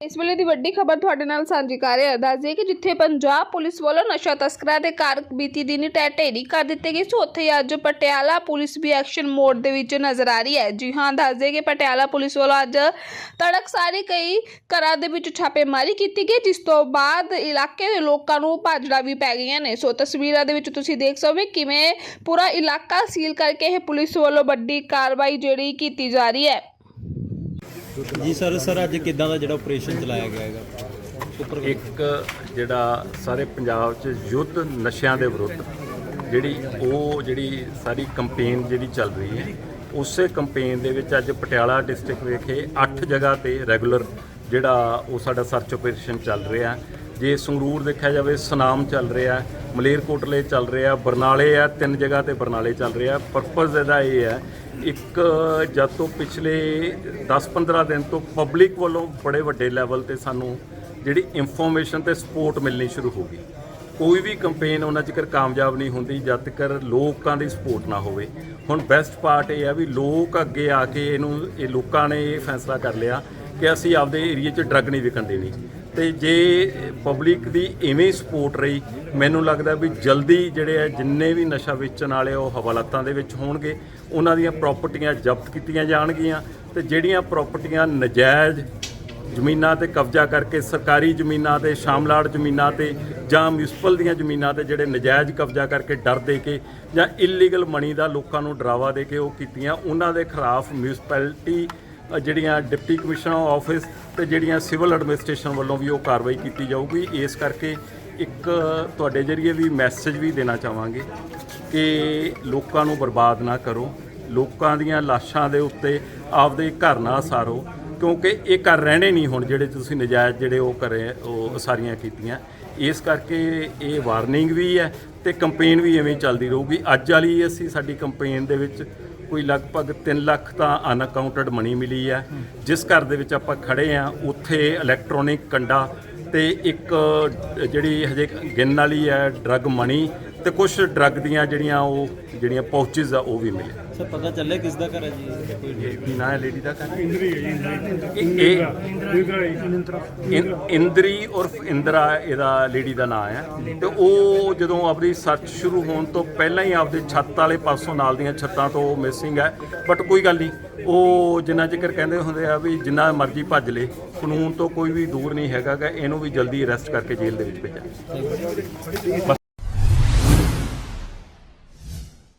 ਇਸ ਵੇਲੇ ਦੀ ਵੱਡੀ ਖਬਰ ਤੁਹਾਡੇ ਨਾਲ ਸਾਂਝੀ ਕਰ ਰਹੇ ਹਾਂ ਦੱਸਦੇ ਕਿ ਜਿੱਥੇ ਪੰਜਾਬ ਪੁਲਿਸ ਵੱਲੋਂ ਨਸ਼ਾ ਤਸਕਰਾਂ ਦੇ ਘਰ ਬੀਤੀ ਦਿਨ ਟੈ ਢੇਰੀ ਕਰ ਦਿੱਤੇ ਗਏ ਸੋ, ਉੱਥੇ ਅੱਜ ਪਟਿਆਲਾ ਪੁਲਿਸ ਵੀ ਐਕਸ਼ਨ ਮੋਡ ਦੇ ਵਿੱਚ ਨਜ਼ਰ ਆ ਰਹੀ ਹੈ। ਜੀ ਹਾਂ ਦੱਸਦੇ ਕਿ ਪਟਿਆਲਾ ਪੁਲਿਸ ਵੱਲੋਂ ਅੱਜ ਤੜਕ ਸਾਰੇ ਕਈ ਘਰਾਂ ਦੇ ਵਿੱਚ ਛਾਪੇਮਾਰੀ ਕੀਤੀ ਗਈ, ਜਿਸ ਤੋਂ ਬਾਅਦ ਇਲਾਕੇ ਦੇ ਲੋਕਾਂ ਨੂੰ ਭਾਜੜਾ ਵੀ ਪੈ ਗਈਆਂ ਨੇ। ਸੋ ਤਸਵੀਰਾਂ ਦੇ ਵਿੱਚ ਤੁਸੀਂ ਦੇਖ ਸਕਦੇ ਕਿਵੇਂ ਪੂਰਾ ਇਲਾਕਾ ਸੀਲ ਕਰਕੇ ਇਹ ਪੁਲਿਸ ਵੱਲੋਂ ਵੱਡੀ ਕਾਰਵਾਈ ਜਿਹੜੀ ਕੀਤੀ ਜਾ ਰਹੀ ਹੈ। ਜੀ ਸਰ ਸਰ, ਅੱਜ ਕਿੱਦਾਂ ਦਾ ਜਿਹੜਾ ਆਪਰੇਸ਼ਨ ਚਲਾਇਆ ਗਿਆ ਹੈਗਾ? ਉੱਪਰ ਇੱਕ ਜਿਹੜਾ ਸਾਰੇ ਪੰਜਾਬ 'ਚ ਯੁੱਧ ਨਸ਼ਿਆਂ ਦੇ ਵਿਰੁੱਧ ਜਿਹੜੀ ਉਹ ਜਿਹੜੀ ਸਾਰੀ ਕੰਪੇਨ ਜਿਹੜੀ ਚੱਲ ਰਹੀ ਹੈ, ਉਸੇ ਕੰਪੇਨ ਦੇ ਵਿੱਚ ਅੱਜ ਪਟਿਆਲਾ ਡਿਸਟ੍ਰਿਕਟ ਵਿਖੇ 8 ਜਗ੍ਹਾ ਤੇ ਰੈਗੂਲਰ ਜਿਹੜਾ ਉਹ ਸਾਡਾ ਸਰਚ ਆਪਰੇਸ਼ਨ ਚੱਲ ਰਿਹਾ। ਜੇ ਸੰਗਰੂਰ ਦੇਖਿਆ ਜਾਵੇ, ਸੁਨਾਮ ਚੱਲ ਰਿਹਾ ਮਲੇਰਕੋਟਲੇ ਚੱਲ ਰਿਹਾ ਬਰਨਾਲੇ ਆ, ਤਿੰਨ ਜਗ੍ਹਾ ਤੇ ਬਰਨਾਲੇ ਚੱਲ ਰਿਹਾ ਪਰਪਸ ਇਹਦਾ ਇਹ ਹੈ, ਇੱਕ ਜਦ ਤੋਂ ਪਿਛਲੇ 10-15 ਦਿਨ ਤੋਂ ਪਬਲਿਕ ਵੱਲੋਂ ਬੜੇ ਵੱਡੇ ਲੈਵਲ ਤੇ ਸਾਨੂੰ ਜਿਹੜੀ ਇਨਫੋਰਮੇਸ਼ਨ ਤੇ ਸਪੋਰਟ ਮਿਲਣੀ ਸ਼ੁਰੂ ਹੋ ਗਈ। ਕੋਈ ਵੀ ਕੰਪੇਨ ਉਹਨਾਂ ਚਿਕਰ ਕਾਮਯਾਬ ਨਹੀਂ ਹੁੰਦੀ, ਜਦ ਤੱਕ ਲੋਕਾਂ ਦੀ ਸਪੋਰਟ ਨਾ ਹੋਵੇ। ਹੁਣ ਬੈਸਟ ਪਾਰਟ ਇਹ ਆ ਵੀ ਲੋਕ ਅੱਗੇ ਆ ਕੇ ਇਹਨੂੰ, ਇਹ ਲੋਕਾਂ ਨੇ ਇਹ ਫੈਸਲਾ ਕਰ ਲਿਆ ਕਿ ਅਸੀਂ ਆਪਦੇ ਏਰੀਆ 'ਚ ਡਰੱਗ ਨਹੀਂ ਵਿਕਣ ਦੇਣੀ। ਤੇ ਜੇ ਪਬਲਿਕ ਦੀ ਇਵੇਂ ਸਪੋਰਟ ਰਹੀ, ਮੈਨੂੰ ਲੱਗਦਾ ਵੀ ਜਲਦੀ ਜਿਹੜੇ ਆ, ਜਿੰਨੇ ਵੀ ਨਸ਼ਾ ਵੇਚਣ ਵਾਲੇ ਉਹ ਹਵਾਲਾਤਾਂ ਦੇ ਵਿੱਚ ਹੋਣਗੇ, ਉਹਨਾਂ ਦੀਆਂ ਪ੍ਰਾਪਰਟੀਆਂ ਜ਼ਬਤ ਕੀਤੀਆਂ ਜਾਣਗੀਆਂ ਤੇ ਜਿਹੜੀਆਂ ਪ੍ਰਾਪਰਟੀਆਂ ਨਜਾਇਜ਼ ਜ਼ਮੀਨਾਂ ਤੇ ਕਬਜ਼ਾ ਕਰਕੇ ਸਰਕਾਰੀ ਜ਼ਮੀਨਾਂ ਤੇ, ਸ਼ਾਮਲਾੜ ਜ਼ਮੀਨਾਂ ਤੇ ਜਾਂ ਮਿਊਨਿਸਪਲ ਦੀਆਂ ਜ਼ਮੀਨਾਂ ਤੇ ਜਿਹੜੇ ਨਜਾਇਜ਼ ਕਬਜ਼ਾ ਕਰਕੇ ਡਰ ਦੇ ਕੇ ਜਾਂ ਇਲੀਗਲ ਮਨੀ ਦਾ ਲੋਕਾਂ ਨੂੰ ਡਰਾਵਾ ਦੇ ਕੇ ਉਹ ਕੀਤੀਆਂ, ਉਹਨਾਂ ਦੇ ਖਿਲਾਫ ਮਿਊਨਿਸਪੈਲਿਟੀ ਜਿਹੜੀਆਂ ਡਿਪਟੀ ਕਮਿਸ਼ਨਰ ਆਫਿਸ ਤੇ ਜਿਹੜੀਆਂ ਸਿਵਲ ਐਡਮਿਨਿਸਟ੍ਰੇਸ਼ਨ ਵੱਲੋਂ ਵੀ ਉਹ ਕਾਰਵਾਈ ਕੀਤੀ ਜਾਊਗੀ। ਇਸ ਕਰਕੇ ਇੱਕ ਤੁਹਾਡੇ ਜਰੀਏ ਵੀ ਮੈਸੇਜ ਵੀ ਦੇਣਾ ਚਾਹਾਂਗੇ ਕਿ ਲੋਕਾਂ ਨੂੰ ਬਰਬਾਦ ਨਾ ਕਰੋ। ਲੋਕਾਂ ਦੀਆਂ ਲਾਸ਼ਾਂ ਦੇ ਉੱਤੇ ਆਪਦੇ ਘਰ ਨਾ ਸਾਰੋ, ਕਿਉਂਕਿ ਇਹ ਘਰ ਰਹਿਣੇ ਨਹੀਂ ਹੁਣ ਜਿਹੜੇ ਤੁਸੀਂ ਨਜਾਇਜ਼ ਜਿਹੜੇ ਉਹ ਕਰੇ, ਉਹ ਸਾਰੀਆਂ ਕੀਤੀਆਂ। ਇਸ ਕਰਕੇ ਇਹ ਵਾਰਨਿੰਗ ਵੀ ਹੈ ਤੇ ਕੰਪੇਨ ਵੀ ਐਵੇਂ ਚੱਲਦੀ ਰਹੂਗੀ। ਅੱਜ ਵਾਲੀ ਅਸੀਂ ਸਾਡੀ ਕੰਪੇਨ ਦੇ ਵਿੱਚ ਕੋਈ ਲਗਭਗ 3 ਲੱਖ ਤਾਂ ਅਨਅਕਾਊਂਟਡ ਮਨੀ ਮਿਲੀ ਹੈ। ਜਿਸ ਘਰ ਦੇ ਵਿੱਚ ਆਪਾਂ ਖੜੇ ਆ ਉੱਥੇ ਇਲੈਕਟ੍ਰੋਨਿਕ ਕੰਡਾ ਤੇ ਇੱਕ ਜਿਹੜੀ ਹਜੇ ਗਿਣਨ ਵਾਲੀ ਹੈ ਡਰੱਗ ਮਨੀ ਤੇ ਕੁਝ ਡਰੱਗ ਦੀਆਂ ਜਿਹੜੀਆਂ ਉਹ ਜਿਹੜੀਆਂ ਪਾਊਚਸ ਆ ਉਹ ਵੀ ਮਿਲੇ ਸਰ ਪਤਾ ਚੱਲਿਆ ਕਿਸ ਦਾ ਘਰ ਹੈ ਜੀ? ਕੋਈ ਕੀ ਨਾਂ ਹੈ ਲੇਡੀ ਦਾ ਘਰ ਇੰਦਰੀ ਹੈ ਇਹ ਇੰਦਰੀ ਉਰਫ ਇੰਦਰਾ ਇਹਦਾ ਲੇਡੀ ਦਾ ਨਾਮ ਹੈ। ਤੇ ਉਹ ਜਦੋਂ ਆਪਣੀ ਸਰਚ ਸ਼ੁਰੂ ਹੋਣ ਤੋਂ ਪਹਿਲਾਂ ਹੀ ਆਪਦੇ ਛੱਤ ਵਾਲੇ ਪਾਸੋਂ ਨਾਲ ਦੀਆਂ ਛੱਤਾਂ ਤੋਂ ਮਿਸਿੰਗ ਹੈ। ਬਟ ਕੋਈ ਗੱਲ ਨਹੀਂ ਉਹ ਜਿੰਨਾ ਜ਼ਿਕਰ ਕਹਿੰਦੇ ਹੁੰਦੇ ਆ ਵੀ ਜਿੰਨਾ ਮਰਜ਼ੀ ਭੱਜ ਲੇ ਕਾਨੂੰਨ ਤੋਂ ਕੋਈ ਵੀ ਦੂਰ ਨਹੀਂ ਹੈਗਾ ਗਾ ਇਹਨੂੰ ਵੀ ਜਲਦੀ ਅਰੈਸਟ ਕਰਕੇ ਜੇਲ੍ਹ ਦੇ ਵਿੱਚ ਭੇਜਾਂਗੇ। ਬਸ